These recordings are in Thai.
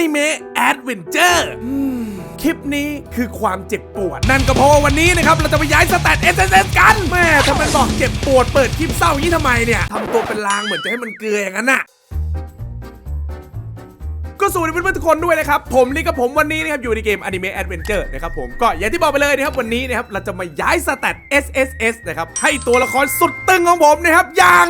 นิเมะแอดเวนเจอร์คลิปนี้คือความเจ็บปวด นั่นก็เพราะว่าวันนี้นะครับ เราจะไปย้ายสแตท S S S กัน แม่ทำไมบอกเจ็บปวดเปิดคลิปเศร้ายี้ทำไมเนี่ยทำตัวเป็นลางเหมือนจะให้มันเกลืออย่างนั้นน่ะก็สวัสดีเพื่อนๆทุกคนด้วยนะครับ ผมลิกกับผมวันนี้นะครับ อยู่ในเกม Anime Adventure นะครับผมก็อย่างที่บอกไปเลยนะครับ วันนี้นะครับ เราจะมาย้ายสแตท S S S นะครับ ให้ตัวละครสุดตึงของผมนะครับอย่าง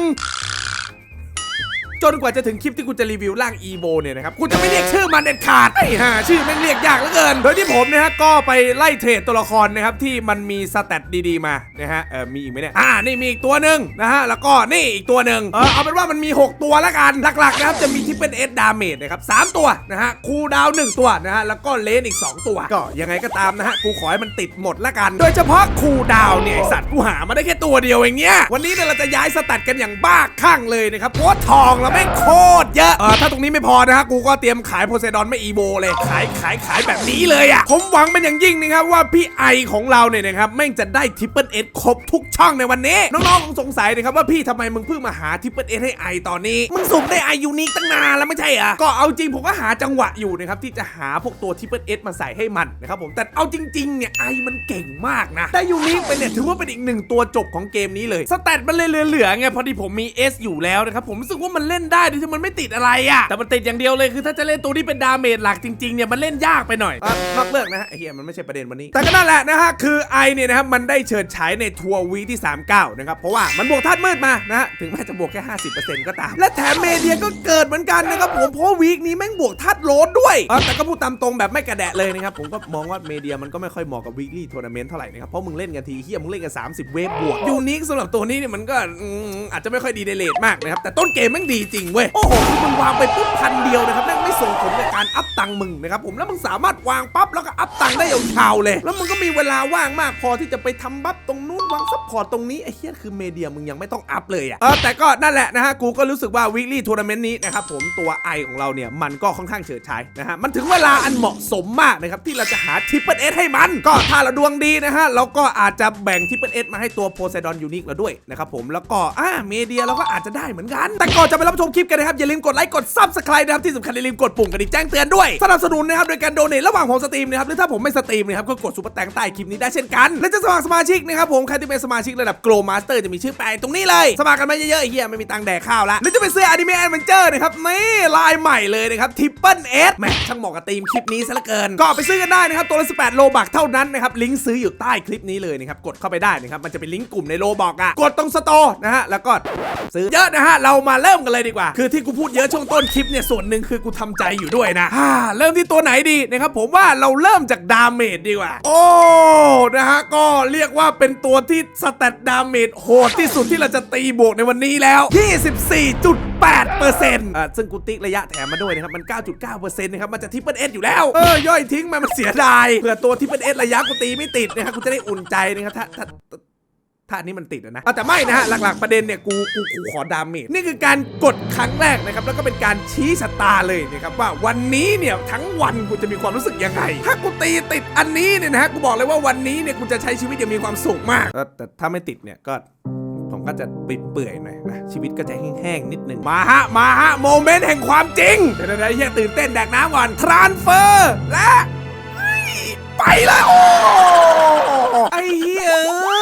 จนกว่าจะถึงคลิปที่กูจะรีวิวร่าง EVO เนี่ยนะครับกูจะไม่เรียกชื่อมันเด็ดขาดไอ้ห่าชื่อแม่งเรียกยากเหลือเกิน โดยที่ผมนะฮะก็ไปไล่เทรดตัวละครนะครับที่มันมีสแตทดีๆมานะฮะเออมีอีกไหมเนี่ยอ่านี่มีอีกตัวหนึ่งนะฮะแล้วก็นี่อีกตัวหนึ่งเออเอาเป็นว่ามันมี 6 ตัวละกันหลักๆนะครับจะมีที่เป็นเอสดาเมจนะครับสามตัวนะฮะคูลดาวน์หนึ่งตัวนะฮะแล้วก็เลนอีก 2 ตัว ก็ยังไงก็ตามนะฮะกูขอให้มันติดหมดละกัน โดยเฉพาะคูลดาวน์เนี่ยไอ้สัตว์กูหามาได้แค่ตัวเดียวเองเนี่ยวันนี้เนี่ยเราจะย้ายสแตทกันอย่างบ้าคลั่งเลยนะครับเพราะว่าทองแล้วแม่งโคตรเยอะเออถ้าตรงนี้ไม่พอนะฮะกูก็เตรียมขายโพไซดอนไม่อีโบเลยขายขายขายแบบนี้เลยอะ่ะผมหวังเป็นอย่างยิ่งนะครับว่าพี่ไอของเราเนี่ยนะครับแม่งจะได้ทิปเปิลเอสครบทุกช่องในวันนี้ น้องๆคงสงสัยนะครับว่าพี่ทำไมมึงเพิ่งมาหาทิปเปิลเอสให้ไอตอนนี้มึงสุ่มได้ไอยูนิคตั้งนานแล้วไม่ใช่เหรอะก็เอาจริงผมก็หาจังหวะอยู่นะครับที่จะหาพวกตัวทิปเปิลเอสมาใส่ให้มันนะครับผมแต่เอาจริงๆเนี่ยไอมันเก่งมากนะได้ยูนิคไปเนี่ยถือว่าเป็นอีกหนึ่งตัวจบของเกมนี้เลยสแตทมันเลยเหลือๆไงพอดีผมมี S อยู่แล้วนะครับผมรู้สึกว่ามันเล่นได้โดยที่มันไม่ติดอะไรอะแต่มันติดอย่างเดียวเลยคือถ้าจะเล่นตัวที่เป็นดาเมจหลักจริงๆเนี่ยมันเล่นยากไปหน่อยอะนอกเลิกนะฮะไอ้เฮียมันไม่ใช่ประเด็นวันนี้ แต่ก็นั่นแหละนะฮะคือไอเนี่ยนะครับมันได้เฉิดฉายในทัวร์วีที่ 39 นะครับเพราะว่ามันบวกธาตุมืดมานะฮะถึงแม้จะบวกแค่ 50%ก็ตาม และแถมเมเดียก็เกิดเหมือนกันนะครับผมเพราะวีคนี้แม่งบวกธาตุโลดด้วยอะแต่ก็พูดตามตรงแบบไม่กระแดะเลยนะครับผมก็มองว่าเมเดียมันก็ไม่ค่อยเหมาะกับวีคลี่ทัวร์นาเมนต์เท่าไหร่นะครับเพราะมึงเล่นกันทีเฮียมึงเล่นกัน 30 เวฟบวกยูนิคสำหรับตัวนี้เนี่ยมันก็อืมอาจจะไม่ค่อยดีในเลทมากนะครับแต่ต้นเกมแม่งดีจริงเว้ยโอ้โหที่มึงวางไปปุ๊บพันเดียวนะครับแม่งไม่ ส่งผลกับการอัพตังมึงนะครับผมแล้วมึงสามารถวางปั๊บแล้วก็อัพตังได้ยาวๆเลย แล้วมึงก็มีเวลาว่างมากพอที่จะไปทำบัฟตรงนู้นวางซัพพอร์ตตรงนี้ไอ้เหี้ยคือเมเดียมึงยังไม่ต้องอัพเลยอะเออแต่ก็นั่นแหละนะฮะกูก็รู้สึกว่าวีคลี่ทัวร์นาเมนต์นี้นะครับผมตัวไอของเราเนี่ยมันก็ค่อนข้างเฉิดฉายนะฮะมันถึงเวลาอันเหมาะสมมากนะครับที่เราจะหาทิปเปิลเอสให้มันก็ถ้าเราดวงดีนะฮะเราก็อาจจะแบ่งทิปเปิลเอสมาให้ตัวโพไซดอนยูนิคเราด้วยนะครับผมแล้วก็อ่าเมเดียเราก็อาจจะได้เหมือนกัน แต่ก่อนจะไปรับชมคลิปกันนะครับอย่าลืมกดไลค์กดซับสไครต์นะครับที่สำคัญอย่าลืมกดปุ่มกระดิ่งแจ้งเตือนด้วยสนับสนุนนะครับโดยการโดเนทระหว่างผมสตรีมนะครับหรือถ้าผมไม่สตรีมนะครับก็กดซุปเปอร์แตงใต้คลิปนี้ได้เช่นกัน และจะสมัครสมาชิกนะครับผมใครที่เป็นสมาชิกระดับโกลมาสเตอร์จะมีชื่อแปะตรงนี้เลยสมัครกันมาเยอะๆเฮียไม่มีตังค์แดกข้าวละแล้วจะเป็นเสื้ออนิเมะแอดเวนเจอร์นะครับนี่ลายใหม่เลยนะครับทิปเปิลเอสแหมช่างเหมาะกับธีมคลิปนี้ซะเหลือเกิน ก็ไปซื้อกันได้นะครับตัวละ18 โลบักเท่านั้นนะครับลิงก์ซื้ออยู่ใต้คลิปนี้เลยนะครับกดเข้าไปได้นะครับมันจะเป็นลิงก์กลุ่มในโลบอกอะกดตรงสโตร์นะฮะแล้วก็ซื้อเยอะนะฮะเรามาเริ่มกันเลยดีกว่า คือที่กูพูดเยอะช่วงต้นคลิปเนี่ยส่วนหนึ่งคือกูทำใจอยู่ด้วยนะฮ่าเริ่มที่ตัวไหนดีนะครับผมว่าเราเริ่มจากดาเมจดีกว่า โอ้นะฮะก็เรียกว่าเป็นตัวที่สแตทดาเมจโหดที่สุดที่เราจะตีบวกในวันนี้แล้ว 24.8เปอร์เซ็นต์อ่าซึ่งกูติ๊กระยะแถมมาด้วยนะครับ มัน 9.9เปอร์เซ็นต์นะครับมันจะทิปเปิลเอสอยู่แล้ว เออย่อยทิ้งมามันเสียดายเผื่อตัวทิปเปิลเอสระยะกูตีไม่ติดนะครับกูจะได้อุ่นใจนะครับถ้า ถ้าถ้าอันนี้มันติดอะนะเอาแต่ไม่นะฮะหลักๆประเด็นเนี่ยกูกูกูขอดาเมจนี่คือการกดครั้งแรกนะครับแล้วก็เป็นการชี้ชะตาเลยนะครับว่าวันนี้เนี่ยทั้งวันกูจะมีความรู้สึกยังไงถ้ากูตีติดอันนี้เนี่ยนะฮะกูบอกเลยว่าวันนี้เนี่ยกูจะใช้ชีวิตอย่างมีความสุขมากแต่ถ้าไม่ติดเนี่ยก็ผมก็จะปิดเปื่อยหน่อยนะชีวิตก็จะแห้งๆนิดหนึ่งมาฮะ มาฮะ โมเมนต์แห่งความจริงเดี๋ยวๆๆเฮียตื่นเต้นแดกน้ำก่อนทรานเฟอร์และเฮ้ยไปแล้วโอ้ไอ้เหี้ย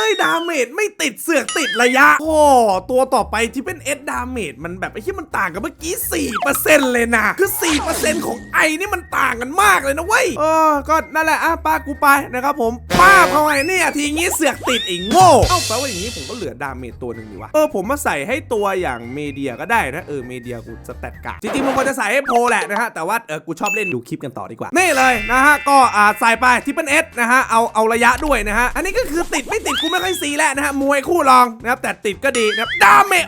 เอ้ยดาเมจไม่ติดเสือกติดระยะโอ้ตัวต่อไปที่เป็นเอสดาเมจมันแบบไอ้ที่มันต่างกับเมื่อกี้ 4%เลยนะ คือ 4%ของไอนี่มันต่างกันมากเลยนะเว้ยเออก็นั่นแหละอะป้ากูไปนะครับผม ป้าเขาไงเนี่ยทีงี้เสือกติดอีกโง่เอ้าแปลว่าอย่างนี้ผมก็เหลือดาเมจตัวหนึ่งอยู่วะเออผมมาใส่ให้ตัวอย่างเมเดียก็ได้นะเออเมเดียกูสแตทกาจริงๆมันควรจะใส่ให้โพแหละนะฮะแต่ว่าเออกูชอบเล่นดูคลิปกันต่อดีกว่านี่เลยนะฮะก็อ่าใส่ไปที่เป็นเอสนะฮะเอาเอาระยะด้วยนะฮะอันนี้ก็คือติดไม่ติดกูไม่ค่อยซีแล้วนะฮะมวยคู่รองนะครับแต่ติดก็ดีนะครับดาเมจ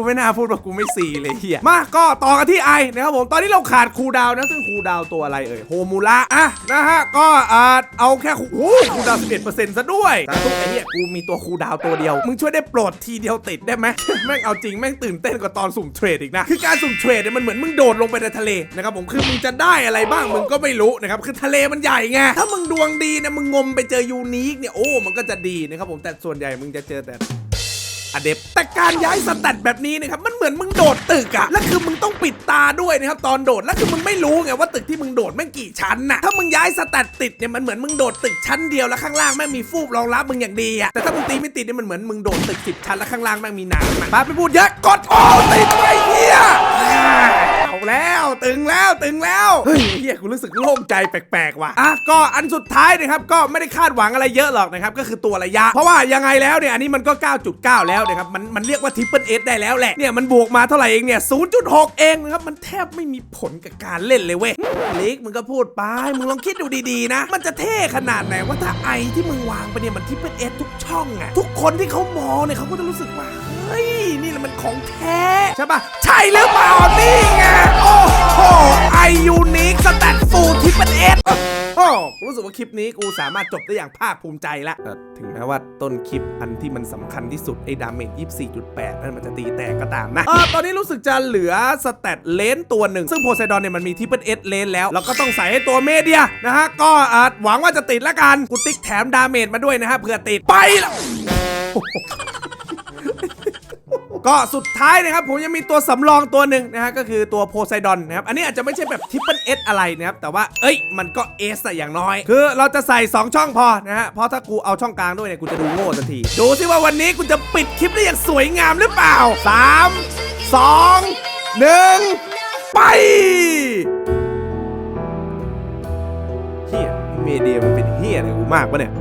กูไม่น่าพูดว่ากูไม่ซีเลยเฮียมาก็ต่อกันที่ไอนะครับผมตอนนี้เราขาดคูดาวนะซึ่งคูดาวตัวอะไรเอ่ยโฮมูระอะนะฮะก็อ่าเอาแค่คูโอ้คูลดาวน์11%ซะด้วยแต่ทุกไอเหี้ยกูมีตัวคูดาวตัวเดียว มึงช่วยได้โปรดทีเดียวติดได้ไหมแม่งเอาจริงแม่งตื่นเต้นกว่าตอนสุ่มเทรดอีกนะคือการสุ่มเทรดเนี่ยมันเหมือนมึงโดดลงไปในทะเลนะครับผมคือมึงจะได้อะไรบ้างมึงก็ไม่รู้นะครับคือทะเลมันใหญ่ไงถ้ามึงดวงดีนะมึงงมไปเจอยูนิคเนี่ยโอ้มันก็จะดีนะครับผมแต่ส่วนใหญ่มึงจะเจอแต่ อเดบแต่การย้ายสแตทแบบนี้นะครับมันเหมือนมึงโดดตึกอะแล้วคือมึงต้องปิดตาด้วยนะครับตอนโดดแล้วคือมึงไม่รู้ไงว่าตึกที่มึงโดดแม่งกี่ชั้นน่ะถ้ามึงย้ายสแตทติดเนี่ยมันเหมือนมึงโดดตึกชั้นเดียวแล้วข้างล่างแม่งมีฟูกรองรับมึงอย่างดีอะแต่ถ้ามึงตีไม่ติดเนี่ยมันเหมือนมึงโดดตึกสิบชั้นแล้วข้างล่างแม่งมีน้ำอะมาไปพูดเยอะกดโอ้ติดไป แล้วตึงแล้วตึงแล้วเฮ้ยเฮียกูรู้สึกโล่งใจแปลกๆว่ะอะก็อันสุดท้ายนะครับก็ไม่ได้คาดหวังอะไรเยอะหรอกนะครับก็คือตัวระยะ เพราะว่ายังไงแล้วเนี่ยอันนี้มันก็ 9.9 แล้วนะครับมันมันเรียกว่าทิปเปิลเอสได้แล้วแหละเนี่ยมันบวกมาเท่าไหร่เองเนี่ย0.6 เองนะครับมันแทบไม่มีผลกับการเล่นเลยเว้ยลิกมึงก็พูดไปมึงลองคิดดูดีๆนะ มันจะเท่ขนาดไหนว่าถ้าไอที่มึงวางไปเนี่ยมันทิปเปิลเอสทุกช่องอะทุกคนที่เขามองเนี่ยเขาก็จะรู้สึกว่า ฮ้ย นี่แหละมันของแท้ ใช่ปะใช่หรือเปล่านี่ไง โอ้โหไอยูนิคสแตทฟูทิปเปิลเอโอ้รู้สึกว่าคลิปนี้กูสามารถจบได้อย่างภาคภูมิใจละเอ่อถึงแม้ว่าต้นคลิปอันที่มันสำคัญที่สุด ไอ้ดาเมจ 24.8 นั่นมันจะตีแตกก็ตามนะเออตอนนี้รู้สึกจะเหลือสแตทเลนตัวหนึ่ง ซึ่งโพไซดอนเนี่ยมันมีทิปเปิลเอเลนแล้ว แล้วก็ต้องใส่ให้ตัวเมเดียนะฮะ ก็อาจหวังว่าจะติดละกัน กูติ๊กแถมดาเมจมาด้วยนะฮะเผื่อติดไปละ ก็สุดท้ายนะครับผมยังมีตัวสำรองตัวหนึ่งนะฮะก็คือตัวโพไซดอนนะครับอันนี้อาจจะไม่ใช่แบบทิปเปิลเอสอะไรนะครับแต่ว่าเอ้ยมันก็เอสอย่างน้อย คือเราจะใส่ 2 ช่องพอนะฮะเพราะถ้ากูเอาช่องกลางด้วยเนี่ยกูจะดูโง่ทันที ดูสิว่าวันนี้กูจะปิดคลิปได้อย่างสวยงามหรือเปล่า 3 2 1 ไปเฮียเมเดียมันเป็นเฮียอะไรกูมากปะเนี่ย